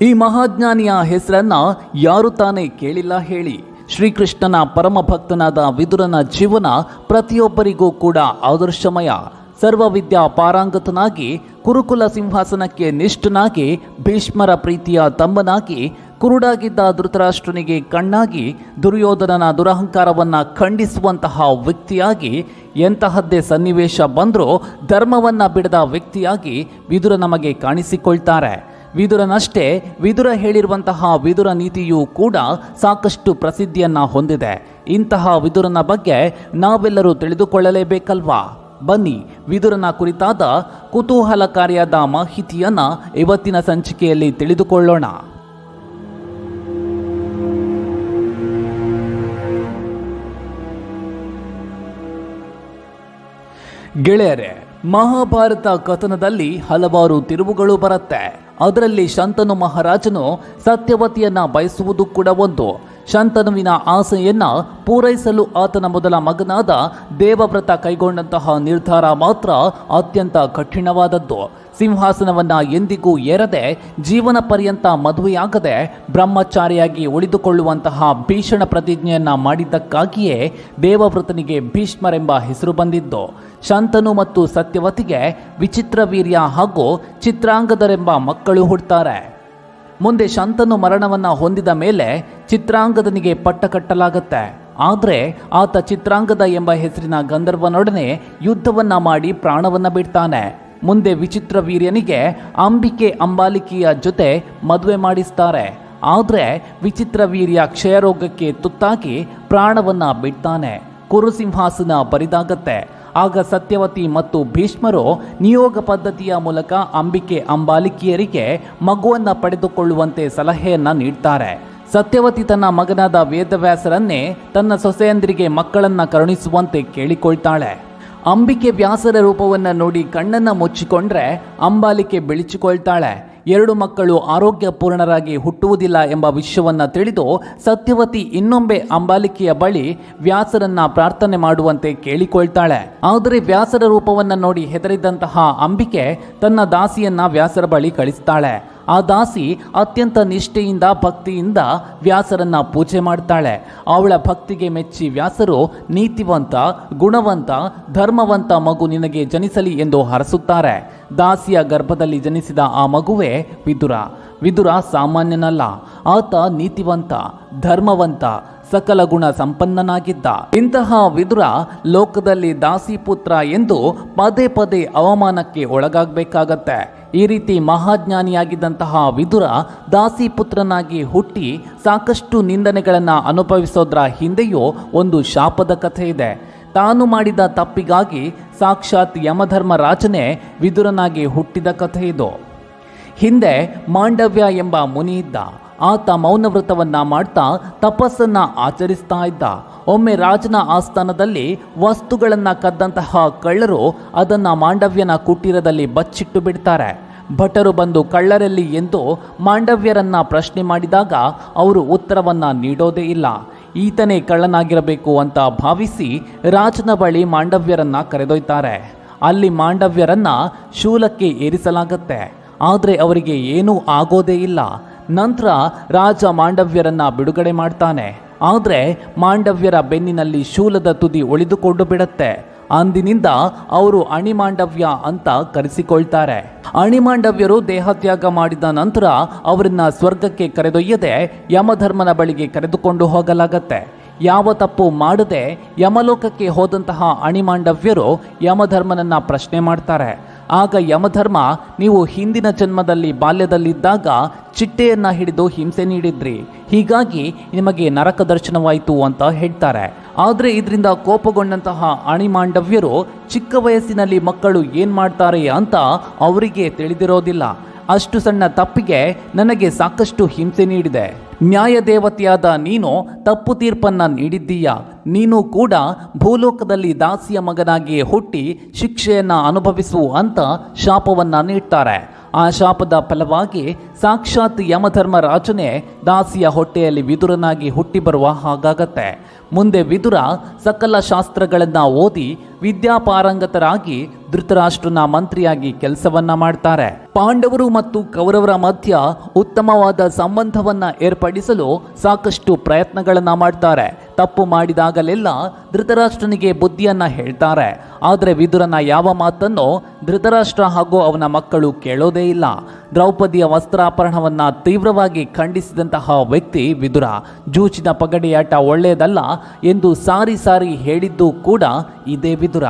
ಈ ಮಹಾಜ್ಞಾನಿಯ ಹೆಸರನ್ನ ಯಾರು ತಾನೇ ಕೇಳಿಲ್ಲ ಹೇಳಿ. ಶ್ರೀಕೃಷ್ಣನ ಪರಮ ಭಕ್ತನಾದ ವಿದುರನ ಜೀವನ ಪ್ರತಿಯೊಬ್ಬರಿಗೂ ಕೂಡ ಆದರ್ಶಮಯ. ಸರ್ವವಿದ್ಯಾ ಪಾರಾಂಗತನಾಗಿ, ಕುರುಕುಲ ಸಿಂಹಾಸನಕ್ಕೆ ನಿಷ್ಠನಾಗಿ, ಭೀಷ್ಮರ ಪ್ರೀತಿಯ ತಮ್ಮನಾಗಿ ಕುರುಡಾಗಿದ್ದ ಧೃತರಾಷ್ಟ್ರನಿಗೆ ಕಣ್ಣಾಗಿ, ದುರ್ಯೋಧನನ ದುರಹಂಕಾರವನ್ನು ಖಂಡಿಸುವಂತಹ ವ್ಯಕ್ತಿಯಾಗಿ, ಎಂತಹದ್ದೇ ಸನ್ನಿವೇಶ ಬಂದರೂ ಧರ್ಮವನ್ನು ಬಿಡದ ವ್ಯಕ್ತಿಯಾಗಿ ವಿದುರ ನಮಗೆ ಕಾಣಿಸಿಕೊಳ್ತಾರೆ. ವಿದುರನಷ್ಟೇ ವಿದುರ ಹೇಳಿರುವಂತಹ ವಿದುರ ನೀತಿಯೂ ಕೂಡ ಸಾಕಷ್ಟು ಪ್ರಸಿದ್ಧಿಯನ್ನು ಹೊಂದಿದೆ. ಇಂತಹ ವಿದುರನ ಬಗ್ಗೆ ನಾವೆಲ್ಲರೂ ತಿಳಿದುಕೊಳ್ಳಲೇಬೇಕಲ್ವಾ? ಬನ್ನಿ, ವಿದುರನ ಕುರಿತಾದ ಕುತೂಹಲಕಾರಿಯಾದ ಮಾಹಿತಿಯನ್ನು ಇವತ್ತಿನ ಸಂಚಿಕೆಯಲ್ಲಿ ತಿಳಿದುಕೊಳ್ಳೋಣ. ಗೆಳೆಯರೆ, ಮಹಾಭಾರತ ಕಥನದಲ್ಲಿ ಹಲವಾರು ತಿರುವುಗಳು ಬರುತ್ತೆ. ಅದರಲ್ಲಿ ಶಂತನು ಮಹಾರಾಜನು ಸತ್ಯವತಿಯನ್ನ ಬಯಸುವುದು ಕೂಡ ಒಂದು. ಶಂತನುವಿನ ಆಸೆಯನ್ನ ಪೂರೈಸಲು ಆತನ ಮೊದಲ ಮಗನಾದ ದೇವವ್ರತ ಕೈಗೊಂಡಂತಹ ನಿರ್ಧಾರ ಮಾತ್ರ ಅತ್ಯಂತ ಕಠಿಣವಾದದ್ದು. ಸಿಂಹಾಸನವನ್ನ ಎಂದಿಗೂ ಏರದೆ ಜೀವನ ಪರ್ಯಂತ ಮದುವೆಯಾಗದೆ ಬ್ರಹ್ಮಚಾರಿಯಾಗಿ ಉಳಿದುಕೊಳ್ಳುವಂತಹ ಭೀಷಣ ಪ್ರತಿಜ್ಞೆಯನ್ನ ಮಾಡಿದ್ದಕ್ಕಾಗಿಯೇ ದೇವವ್ರತನಿಗೆ ಭೀಷ್ಮರೆಂಬ ಹೆಸರು ಬಂದಿದ್ದು. ಶಂತನು ಮತ್ತು ಸತ್ಯವತಿಗೆ ವಿಚಿತ್ರ ವೀರ್ಯ ಹಾಗೂ ಚಿತ್ರಾಂಗದರೆಂಬ ಮಕ್ಕಳು ಹುಡ್ತಾರೆ. ಮುಂದೆ ಶಂತನು ಮರಣವನ್ನ ಹೊಂದಿದ ಮೇಲೆ ಚಿತ್ರಾಂಗದನಿಗೆ ಪಟ್ಟ ಕಟ್ಟಲಾಗುತ್ತೆ. ಆದರೆ ಆತ ಚಿತ್ರಾಂಗದ ಎಂಬ ಹೆಸರಿನ ಗಂಧರ್ವನೊಡನೆ ಯುದ್ಧವನ್ನ ಮಾಡಿ ಪ್ರಾಣವನ್ನ ಬಿಡ್ತಾನೆ. ಮುಂದೆ ವಿಚಿತ್ರ ವೀರ್ಯನಿಗೆ ಅಂಬಿಕೆ ಅಂಬಾಲಿಕೆಯ ಜೊತೆ ಮದುವೆ ಮಾಡಿಸ್ತಾರೆ. ಆದರೆ ವಿಚಿತ್ರ ವೀರ್ಯ ಕ್ಷಯರೋಗಕ್ಕೆ ತುತ್ತಾಗಿ ಪ್ರಾಣವನ್ನು ಬಿಡ್ತಾನೆ. ಕುರುಸಿಂಹಾಸನ ಬರಿದಾಗತ್ತೆ. ಆಗ ಸತ್ಯವತಿ ಮತ್ತು ಭೀಷ್ಮರು ನಿಯೋಗ ಪದ್ಧತಿಯ ಮೂಲಕ ಅಂಬಿಕೆ ಅಂಬಾಲಿಕೆಯರಿಗೆ ಮಗುವನ್ನು ಪಡೆದುಕೊಳ್ಳುವಂತೆ ಸಲಹೆಯನ್ನು ನೀಡ್ತಾರೆ. ಸತ್ಯವತಿ ತನ್ನ ಮಗನಾದ ವೇದವ್ಯಾಸರನ್ನೇ ತನ್ನ ಸೊಸೆಯಂದಿರಿಗೆ ಮಕ್ಕಳನ್ನು ಕರುಣಿಸುವಂತೆ ಕೇಳಿಕೊಳ್ತಾಳೆ. ಅಂಬಿಕೆ ವ್ಯಾಸರ ರೂಪವನ್ನು ನೋಡಿ ಕಣ್ಣನ್ನು ಮುಚ್ಚಿಕೊಂಡ್ರೆ ಅಂಬಾಲಿಕೆ ಬೆಳಚಿಕೊಳ್ತಾಳೆ. ಎರಡು ಮಕ್ಕಳು ಆರೋಗ್ಯಪೂರ್ಣರಾಗಿ ಹುಟ್ಟುವುದಿಲ್ಲ ಎಂಬ ವಿಷಯವನ್ನು ತಿಳಿದು ಸತ್ಯವತಿ ಇನ್ನೊಮ್ಮೆ ಅಂಬಾಲಿಕೆಯ ಬಳಿ ವ್ಯಾಸರನ್ನ ಪ್ರಾರ್ಥನೆ ಮಾಡುವಂತೆ ಕೇಳಿಕೊಳ್ತಾಳೆ. ಆದರೆ ವ್ಯಾಸರ ರೂಪವನ್ನು ನೋಡಿ ಹೆದರಿದಂತಹ ಅಂಬಿಕೆ ತನ್ನ ದಾಸಿಯನ್ನ ವ್ಯಾಸರ ಬಳಿ ಕಳಿಸ್ತಾಳೆ. ಆ ದಾಸಿ ಅತ್ಯಂತ ನಿಷ್ಠೆಯಿಂದ, ಭಕ್ತಿಯಿಂದ ವ್ಯಾಸರನ್ನ ಪೂಜೆ ಮಾಡ್ತಾಳೆ. ಅವಳ ಭಕ್ತಿಗೆ ಮೆಚ್ಚಿ ವ್ಯಾಸರು, ನೀತಿವಂತ, ಗುಣವಂತ, ಧರ್ಮವಂತ ಮಗು ನಿನಗೆ ಜನಿಸಲಿ ಎಂದು ಹರಸುತ್ತಾರೆ. ದಾಸಿಯ ಗರ್ಭದಲ್ಲಿ ಜನಿಸಿದ ಆ ಮಗುವೇ ವಿದುರ. ವಿದುರ ಸಾಮಾನ್ಯನಲ್ಲ, ಆತ ನೀತಿವಂತ, ಧರ್ಮವಂತ, ಸಕಲ ಗುಣ ಸಂಪನ್ನನಾಗಿದ್ದ. ಇಂತಹ ವಿದುರ ಲೋಕದಲ್ಲಿ ದಾಸಿ ಪುತ್ರ ಎಂದು ಪದೇ ಪದೇ ಅವಮಾನಕ್ಕೆ ಒಳಗಾಗಬೇಕಾಗತ್ತೆ. ಈ ರೀತಿ ಮಹಾಜ್ಞಾನಿಯಾಗಿದ್ದಂತಹ ವಿದುರ ದಾಸಿ ಪುತ್ರನಾಗಿ ಹುಟ್ಟಿ ಸಾಕಷ್ಟು ನಿಂದನೆಗಳನ್ನು ಅನುಭವಿಸೋದ್ರ ಹಿಂದೆಯೂ ಒಂದು ಶಾಪದ ಕಥೆ ಇದೆ. ತಾನು ಮಾಡಿದ ತಪ್ಪಿಗಾಗಿ ಸಾಕ್ಷಾತ್ ಯಮಧರ್ಮರಾಜನೇ ವಿದುರನಾಗಿ ಹುಟ್ಟಿದ ಕಥೆ ಇದು. ಹಿಂದೆ ಮಾಂಡವ್ಯ ಎಂಬ ಮುನಿ ಇದ್ದ. ಆತ ಮೌನವ್ರತವನ್ನು ಮಾಡ್ತಾ ತಪಸ್ಸನ್ನು ಆಚರಿಸ್ತಾ ಇದ್ದ. ಒಮ್ಮೆ ರಾಜನ ಆಸ್ಥಾನದಲ್ಲಿ ವಸ್ತುಗಳನ್ನು ಕದ್ದಂತಹ ಕಳ್ಳರು ಅದನ್ನು ಮಾಂಡವ್ಯನ ಕುಟೀರದಲ್ಲಿ ಬಚ್ಚಿಟ್ಟು ಬಿಡ್ತಾರೆ. ಭಟರು ಬಂದು ಕಳ್ಳರಲ್ಲಿ ಎಂದು ಮಾಂಡವ್ಯರನ್ನ ಪ್ರಶ್ನೆ ಮಾಡಿದಾಗ ಅವರು ಉತ್ತರವನ್ನು ನೀಡೋದೇ ಇಲ್ಲ. ಈತನೇ ಕಳ್ಳನಾಗಿರಬೇಕು ಅಂತ ಭಾವಿಸಿ ರಾಜನ ಬಳಿ ಮಾಂಡವ್ಯರನ್ನ ಕರೆದೊಯ್ತಾರೆ. ಅಲ್ಲಿ ಮಾಂಡವ್ಯರನ್ನ ಶೂಲಕ್ಕೆ ಏರಿಸಲಾಗತ್ತೆ. ಆದರೆ ಅವರಿಗೆ ಏನೂ ಆಗೋದೇ ಇಲ್ಲ. ನಂತರ ರಾಜ ಮಾಂಡವ್ಯರನ್ನ ಬಿಡುಗಡೆ ಮಾಡ್ತಾನೆ. ಆದರೆ ಮಾಂಡವ್ಯರ ಬೆನ್ನಿನಲ್ಲಿ ಶೂಲದ ತುದಿ ಉಳಿದುಕೊಂಡು ಬಿಡುತ್ತೆ. ಅಂದಿನಿಂದ ಅವರು ಅಣಿಮಾಂಡವ್ಯ ಅಂತ ಕರೆಸಿಕೊಳ್ತಾರೆ. ಅಣಿಮಾಂಡವ್ಯರು ದೇಹತ್ಯಾಗ ಮಾಡಿದ ನಂತರ ಅವರನ್ನ ಸ್ವರ್ಗಕ್ಕೆ ಕರೆದೊಯ್ಯದೆ ಯಮಧರ್ಮನ ಬಳಿಗೆ ಕರೆದುಕೊಂಡು ಹೋಗಲಾಗತ್ತೆ. ಯಾವ ತಪ್ಪು ಮಾಡದೆ ಯಮಲೋಕಕ್ಕೆ ಹೋದಂತಹ ಅಣಿಮಾಂಡವ್ಯರು ಯಮಧರ್ಮನನ್ನ ಪ್ರಶ್ನೆ ಮಾಡ್ತಾರೆ. ಆಗ ಯಮಧರ್ಮ, ನೀವು ಹಿಂದಿನ ಜನ್ಮದಲ್ಲಿ ಬಾಲ್ಯದಲ್ಲಿದ್ದಾಗ ಚಿಟ್ಟೆಯನ್ನ ಹಿಡಿದು ಹಿಂಸೆ ನೀಡಿದ್ರಿ. ಹೀಗಾಗಿ ನಿಮಗೆ ನರಕ ದರ್ಶನವಾಯಿತು ಅಂತ ಹೇಳ್ತಾರೆ. ಆದರೆ ಇದರಿಂದ ಕೋಪಗೊಂಡಂತಹ ಅಣಿಮಾಂಡವ್ಯರು ಚಿಕ್ಕ ವಯಸ್ಸಿನಲ್ಲಿ ಮಕ್ಕಳು ಏನು ಮಾಡ್ತಾರೆ ಅಂತ ಅವರಿಗೆ ತಿಳಿದಿರೋದಿಲ್ಲ. ಅಷ್ಟು ಸಣ್ಣ ತಪ್ಪಿಗೆ ನನಗೆ ಸಾಕಷ್ಟು ಹಿಂಸೆ ನೀಡಿದೆ. ನ್ಯಾಯ ದೇವತೆಯಾದ ನೀನು ತಪ್ಪು ತೀರ್ಪನ್ನು ನೀಡಿದ್ದೀಯ? ನೀನು ಕೂಡ ಭೂಲೋಕದಲ್ಲಿ ದಾಸಿಯ ಮಗನಾಗಿ ಹುಟ್ಟಿ ಶಿಕ್ಷೆಯನ್ನು ಅನುಭವಿಸು ಅಂತ ಶಾಪವನ್ನು ನೀಡ್ತಾರೆ. ಆ ಶಾಪದ ಫಲವಾಗಿ ಸಾಕ್ಷಾತ್ ಯಮಧರ್ಮರಾಜನೇ ದಾಸಿಯ ಹೊಟ್ಟೆಯಲ್ಲಿ ವಿದುರನಾಗಿ ಹುಟ್ಟಿ ಬರುವ ಹಾಗಾಗತ್ತೆ. ಮುಂದೆ ವಿದುರ ಸಕಲ ಶಾಸ್ತ್ರಗಳನ್ನು ಓದಿ ವಿದ್ಯಾಪಾರಂಗತರಾಗಿ ಧೃತರಾಷ್ಟ್ರನ ಮಂತ್ರಿಯಾಗಿ ಕೆಲಸವನ್ನ ಮಾಡ್ತಾರೆ. ಪಾಂಡವರು ಮತ್ತು ಕೌರವರ ಮಧ್ಯ ಉತ್ತಮವಾದ ಸಂಬಂಧವನ್ನು ಏರ್ಪಡಿಸಲು ಸಾಕಷ್ಟು ಪ್ರಯತ್ನಗಳನ್ನು ಮಾಡ್ತಾರೆ. ತಪ್ಪು ಮಾಡಿದಾಗಲೆಲ್ಲ ಧೃತರಾಷ್ಟ್ರನಿಗೆ ಬುದ್ಧಿಯನ್ನು ಹೇಳ್ತಾರೆ. ಆದರೆ ವಿದುರನ ಯಾವ ಮಾತನ್ನು ಧೃತರಾಷ್ಟ್ರ ಹಾಗೂ ಅವನ ಮಕ್ಕಳು ಕೇಳೋದೇ ಇಲ್ಲ. ದ್ರೌಪದಿಯ ವಸ್ತ್ರಾಪರಣವನ್ನ ತೀವ್ರವಾಗಿ ಖಂಡಿಸಿದಂತಹ ವ್ಯಕ್ತಿ ವಿದುರ. ಜೂಚಿನ ಪಗಡೆಯಾಟ ಒಳ್ಳೆಯದಲ್ಲ ಎಂದು ಸಾರಿ ಸಾರಿ ಹೇಳಿದ್ದು ಕೂಡ ಇದೇ ವಿದುರ.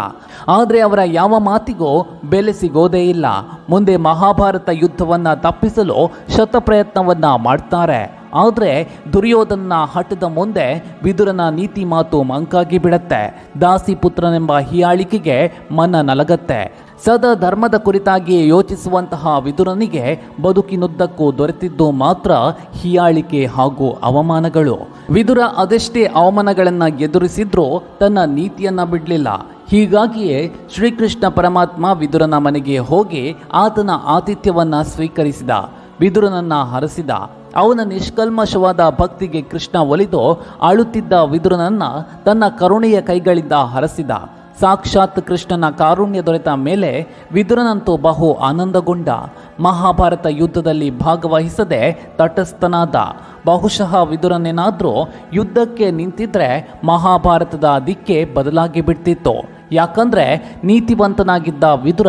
ಆದರೆ ಅವರ ಯಾವ ಮಾತಿಗೂ ಬೆಲೆ ಸಿಗೋದೇ ಇಲ್ಲ. ಮುಂದೆ ಮಹಾಭಾರತ ಯುದ್ಧವನ್ನು ತಪ್ಪಿಸಲು ಶತಪ್ರಯತ್ನವನ್ನು ಮಾಡ್ತಾರೆ. ಆದರೆ ದುರ್ಯೋಧನ ಹಠದ ಮುಂದೆ ವಿದುರನ ನೀತಿ ಮಾತು ಮಂಕಾಗಿ ಬಿಡತ್ತೆ. ದಾಸಿ ಪುತ್ರನೆಂಬ ಹಿಯಾಳಿಕೆಗೆ ಮನ ನಲಗತ್ತೆ. ಸದಾ ಧರ್ಮದ ಕುರಿತಾಗಿ ಯೋಚಿಸುವಂತಹ ವಿದುರನಿಗೆ ಬದುಕಿನುದ್ದಕ್ಕೂ ದೊರೆತಿದ್ದು ಮಾತ್ರ ಹಿಯಾಳಿಕೆ ಹಾಗೂ ಅವಮಾನಗಳು. ವಿದುರ ಅದೆಷ್ಟೇ ಅವಮಾನಗಳನ್ನು ಎದುರಿಸಿದ್ರೂ ತನ್ನ ನೀತಿಯನ್ನ ಬಿಡಲಿಲ್ಲ. ಹೀಗಾಗಿಯೇ ಶ್ರೀಕೃಷ್ಣ ಪರಮಾತ್ಮ ವಿದುರನ ಮನೆಗೆ ಹೋಗಿ ಆತನ ಆತಿಥ್ಯವನ್ನು ಸ್ವೀಕರಿಸಿದ. ವಿದುರನನ್ನ ಹರಸಿದ. ಅವನ ನಿಷ್ಕಲ್ಮಶವಾದ ಭಕ್ತಿಗೆ ಕೃಷ್ಣ ಒಲಿದು ಆಳುತ್ತಿದ್ದ ವಿದುರನನ್ನ ತನ್ನ ಕರುಣೆಯ ಕೈಗಳಿಂದ ಹರಸಿದ. ಸಾಕ್ಷಾತ್ ಕೃಷ್ಣನ ಕಾರುಣ್ಯ ದೊರೆತ ಮೇಲೆ ವಿದುರನಂತೂ ಬಹು ಆನಂದಗೊಂಡ ಮಹಾಭಾರತ ಯುದ್ಧದಲ್ಲಿ ಭಾಗವಹಿಸದೆ ತಟಸ್ಥನಾದ, ಬಹುಶಃ ವಿದುರನೇನಾದರೂ ಯುದ್ಧಕ್ಕೆ ನಿಂತಿದ್ರೆ ಮಹಾಭಾರತದ ದಿಕ್ಕೇ ಬದಲಾಗಿ ಬಿಡ್ತಿತ್ತು. ಯಾಕಂದ್ರೆ ನೀತಿವಂತನಾಗಿದ್ದ ವಿದುರ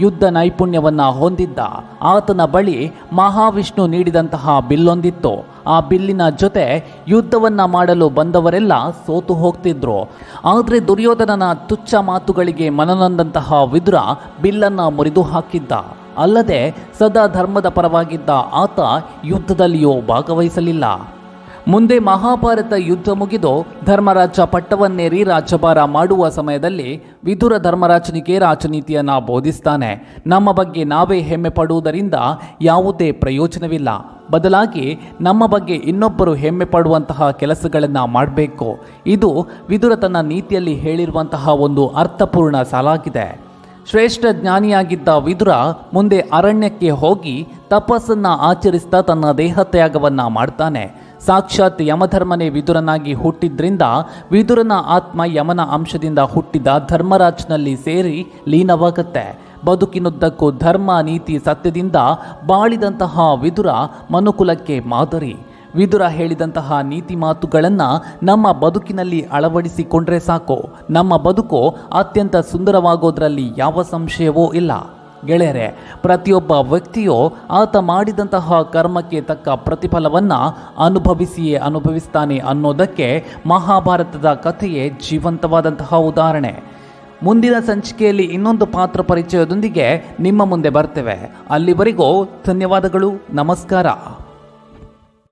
ಯುದ್ಧ ನೈಪುಣ್ಯವನ್ನು ಹೊಂದಿದ್ದ. ಆತನ ಬಳಿ ಮಹಾವಿಷ್ಣು ನೀಡಿದಂತಹ ಬಿಲ್ಲೊಂದಿತ್ತು. ಆ ಬಿಲ್ಲಿನ ಜೊತೆ ಯುದ್ಧವನ್ನು ಮಾಡಲು ಬಂದವರೆಲ್ಲ ಸೋತು ಹೋಗ್ತಿದ್ರು. ಆದರೆ ದುರ್ಯೋಧನನ ತುಚ್ಛ ಮಾತುಗಳಿಗೆ ಮನನೊಂದಂತಹ ವಿದುರ ಬಿಲ್ಲನ್ನು ಮುರಿದು ಹಾಕಿದ್ದ. ಅಲ್ಲದೆ ಸದಾ ಧರ್ಮದ ಪರವಾಗಿದ್ದ ಆತ ಯುದ್ಧದಲ್ಲಿಯೂ ಭಾಗವಹಿಸಲಿಲ್ಲ. ಮುಂದೆ ಮಹಾಭಾರತ ಯುದ್ಧ ಮುಗಿದು ಧರ್ಮರಾಜ ಪಟ್ಟವನ್ನೇರಿ ರಾಜ್ಯಭಾರ ಮಾಡುವ ಸಮಯದಲ್ಲಿ ವಿದುರ ಧರ್ಮರಾಜನಿಗೆ ರಾಜನೀತಿಯನ್ನು ಬೋಧಿಸ್ತಾನೆ. ನಮ್ಮ ಬಗ್ಗೆ ನಾವೇ ಹೆಮ್ಮೆ ಪಡುವುದರಿಂದ ಯಾವುದೇ ಪ್ರಯೋಜನವಿಲ್ಲ. ಬದಲಾಗಿ ನಮ್ಮ ಬಗ್ಗೆ ಇನ್ನೊಬ್ಬರು ಹೆಮ್ಮೆ ಪಡುವಂತಹ ಕೆಲಸಗಳನ್ನು ಮಾಡಬೇಕು. ಇದು ವಿದುರ ತನ್ನ ನೀತಿಯಲ್ಲಿ ಹೇಳಿರುವಂತಹ ಒಂದು ಅರ್ಥಪೂರ್ಣ ಸಾಲಾಗಿದೆ. ಶ್ರೇಷ್ಠ ಜ್ಞಾನಿಯಾಗಿದ್ದ ವಿದುರ ಮುಂದೆ ಅರಣ್ಯಕ್ಕೆ ಹೋಗಿ ತಪಸ್ಸನ್ನು ಆಚರಿಸ್ತಾ ತನ್ನ ದೇಹತ್ಯಾಗವನ್ನ ಮಾಡ್ತಾನೆ. ಸಾಕ್ಷಾತ್ ಯಮಧರ್ಮನೇ ವಿದುರನಾಗಿ ಹುಟ್ಟಿದ್ರಿಂದ ವಿದುರನ ಆತ್ಮ ಯಮನ ಅಂಶದಿಂದ ಹುಟ್ಟಿದ ಧರ್ಮರಾಜ್ನಲ್ಲಿ ಸೇರಿ ಲೀನವಾಗುತ್ತೆ. ಬದುಕಿನುದ್ದಕ್ಕೂ ಧರ್ಮ, ನೀತಿ, ಸತ್ಯದಿಂದ ಬಾಳಿದಂತಹ ವಿದುರ ಮನುಕುಲಕ್ಕೆ ಮಾದರಿ. ವಿದುರ ಹೇಳಿದಂತಹ ನೀತಿ ಮಾತುಗಳನ್ನು ನಮ್ಮ ಬದುಕಿನಲ್ಲಿ ಅಳವಡಿಸಿಕೊಂಡ್ರೆ ಸಾಕು. ನಮ್ಮ ಬದುಕು ಅತ್ಯಂತ ಸುಂದರವಾಗೋದ್ರಲ್ಲಿ ಯಾವ ಸಂಶಯವೂ ಇಲ್ಲ. ಗೆಳೆಯರೆ, ಪ್ರತಿಯೊಬ್ಬ ವ್ಯಕ್ತಿಯು ಆತ ಮಾಡಿದಂತಹ ಕರ್ಮಕ್ಕೆ ತಕ್ಕ ಪ್ರತಿಫಲವನ್ನು ಅನುಭವಿಸಿಯೇ ಅನುಭವಿಸ್ತಾನೆ ಅನ್ನೋದಕ್ಕೆ ಮಹಾಭಾರತದ ಕಥೆಯೇ ಜೀವಂತವಾದಂತಹ ಉದಾಹರಣೆ. ಮುಂದಿನ ಸಂಚಿಕೆಯಲ್ಲಿ ಇನ್ನೊಂದು ಪಾತ್ರ ಪರಿಚಯದೊಂದಿಗೆ ನಿಮ್ಮ ಮುಂದೆ ಬರ್ತೇವೆ. ಅಲ್ಲಿವರೆಗೂ ಧನ್ಯವಾದಗಳು, ನಮಸ್ಕಾರ.